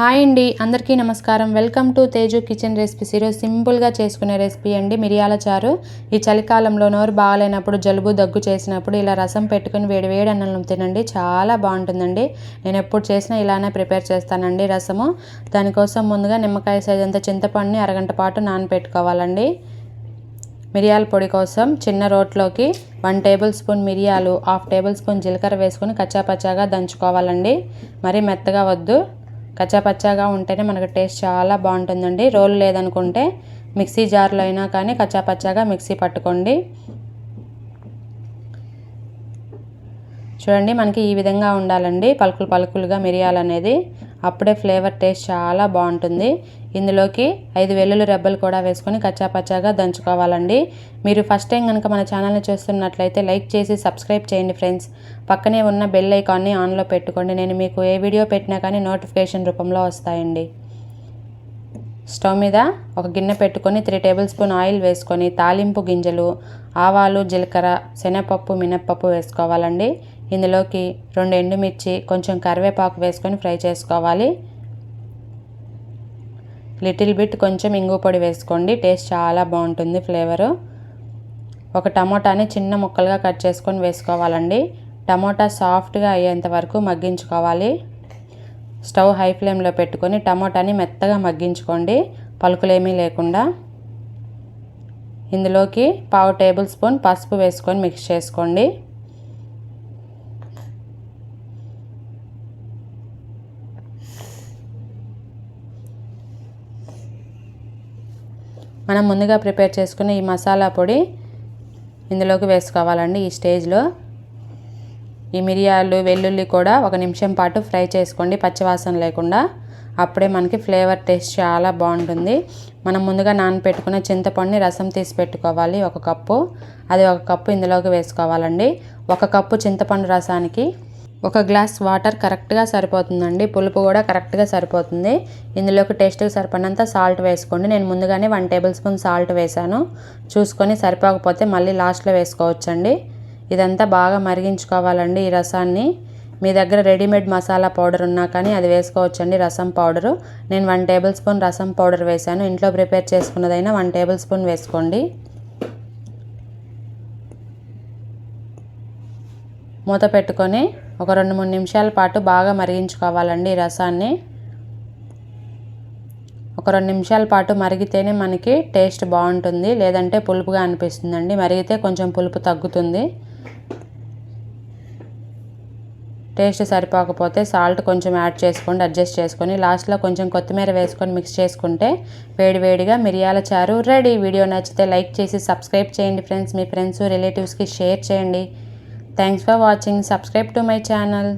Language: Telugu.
హాయ్ అండి అందరికీ నమస్కారం. Welcome to Teju kitchen recipes ఈరోజు సింపుల్గా చేసుకునే రెసిపీ అండి మిరియాల చారు. ఈ చలికాలంలో నోరు బాగాలేనప్పుడు జలుబు దగ్గు చేసినప్పుడు ఇలా రసం పెట్టుకుని వేడి వేడి అన్నం తినండి. చాలా బాగుంటుందండి. నేను ఎప్పుడు చేసినా ఇలానే ప్రిపేర్ చేస్తానండి రసము. దానికోసం ముందుగా నిమ్మకాయ సైజ్ అంత చింతపండుని అరగంట పాటు నానబెట్టుకోవాలండి మిరియాల పొడి కోసం చిన్న రోట్లోకి వన్ టేబుల్ స్పూన్ మిరియాలు హాఫ్ టేబుల్ స్పూన్ జీలకర్ర వేసుకొని కచ్చాపచ్చాగా దంచుకోవాలండి. మరీ మెత్తగా వద్దు. కచ్చాపచ్చాగా ఉంటేనే మనకు టేస్ట్ చాలా బాగుంటుందండి. రోల్ లేదనుకుంటే మిక్సీ జార్లో అయినా కానీ కచ్చాపచ్చాగా మిక్సీ పట్టుకోండి. చూడండి మనకి ఈ విధంగా ఉండాలండి. పలుకులు పలుకులుగా మిరియాలనేది అప్పుడే ఫ్లేవర్ టేస్ట్ చాలా బాగుంటుంది. ఇందులోకి ఐదు వెల్లుల్లి రెబ్బలు కూడా వేసుకొని కచ్చాపచ్చాగా దంచుకోవాలండి. మీరు ఫస్ట్ టైం కనుక మన ఛానల్ని చూస్తున్నట్లయితే లైక్ చేసి సబ్స్క్రైబ్ చేయండి ఫ్రెండ్స్. పక్కనే ఉన్న బెల్ ఐకాన్ని ఆన్లో పెట్టుకోండి. నేను మీకు ఏ వీడియో పెట్టినా కానీ నోటిఫికేషన్ రూపంలో వస్తాయండి. స్టవ్ మీద ఒక గిన్నె పెట్టుకొని త్రీ టేబుల్ స్పూన్ ఆయిల్ వేసుకొని తాలింపు గింజలు ఆవాలు జీలకర్ర శనగపప్పు మినప్పప్పు వేసుకోవాలండి. ఇందులోకి రెండు ఎండుమిర్చి కొంచెం కరివేపాకు వేసుకొని ఫ్రై చేసుకోవాలి. లిటిల్ బిట్ కొంచెం ఇంగు పొడి వేసుకోండి టేస్ట్ చాలా బాగుంటుంది ఫ్లేవరు. ఒక టమోటాని చిన్న ముక్కలుగా కట్ చేసుకొని వేసుకోవాలండి. టమోటా సాఫ్ట్గా అయ్యేంత వరకు మగ్గించుకోవాలి. స్టవ్ హై ఫ్లేమ్లో పెట్టుకొని టమోటాని మెత్తగా మగ్గించుకోండి. పలుకులేమీ లేకుండా. ఇందులోకి పావు టేబుల్ స్పూన్ పసుపు వేసుకొని మిక్స్ చేసుకోండి. మనం ముందుగా ప్రిపేర్ చేసుకున్న ఈ మసాలా పొడి ఇందులోకి వేసుకోవాలండి ఈ స్టేజ్లో. ఈ మిరియాలు వెల్లుల్లి కూడా ఒక నిమిషం పాటు ఫ్రై చేసుకోండి పచ్చివాసన లేకుండా. అప్పుడే మనకి ఫ్లేవర్ టేస్ట్ చాలా బాగుంటుంది. మనం ముందుగా నానపెట్టుకున్న చింతపండుని రసం తీసి పెట్టుకోవాలి ఒక కప్పు. అది ఒక కప్పు ఇందులోకి వేసుకోవాలండి. ఒక కప్పు చింతపండు రసానికి ఒక గ్లాస్ వాటర్ కరెక్ట్గా సరిపోతుందండి. పులుపు కూడా కరెక్ట్గా సరిపోతుంది. ఇందులోకి టేస్ట్కి సరిపడినంత సాల్ట్ వేసుకోండి. నేను ముందుగానే వన్ టేబుల్ స్పూన్ సాల్ట్ వేసాను చూసుకొని సరిపోకపోతే మళ్ళీ లాస్ట్లో వేసుకోవచ్చండి. ఇదంతా బాగా మరిగించుకోవాలండి ఈ రసాన్ని. మీ దగ్గర రెడీమేడ్ మసాలా పౌడర్ ఉన్నా కానీ అది వేసుకోవచ్చండి రసం పౌడరు. నేను వన్ టేబుల్ స్పూన్ రసం పౌడర్ వేశాను. ఇంట్లో ప్రిపేర్ చేసుకున్నదైనా వన్ టేబుల్ స్పూన్ వేసుకోండి. మూత పెట్టుకొని ఒక రెండు మూడు నిమిషాల పాటు బాగా మరిగించుకోవాలండి ఈ రసాన్ని. ఒక రెండు నిమిషాల పాటు మరిగితేనే మనకి టేస్ట్ బాగుంటుంది. లేదంటే పులుపుగా అనిపిస్తుందండి. మరిగితే కొంచెం పులుపు తగ్గుతుంది. టేస్ట్ సరిపోకపోతే సాల్ట్ కొంచెం యాడ్ చేసుకోండి అడ్జస్ట్ చేసుకొని లాస్ట్లో కొంచెం కొత్తిమీర వేసుకొని మిక్స్ చేసుకుంటే వేడివేడిగా మిరియాల చారు రెడీ. వీడియో నచ్చితే లైక్ చేసి సబ్స్క్రైబ్ చేయండి ఫ్రెండ్స్. మీ ఫ్రెండ్స్ రిలేటివ్స్కి షేర్ చేయండి. Thanks for watching. Subscribe to my channel.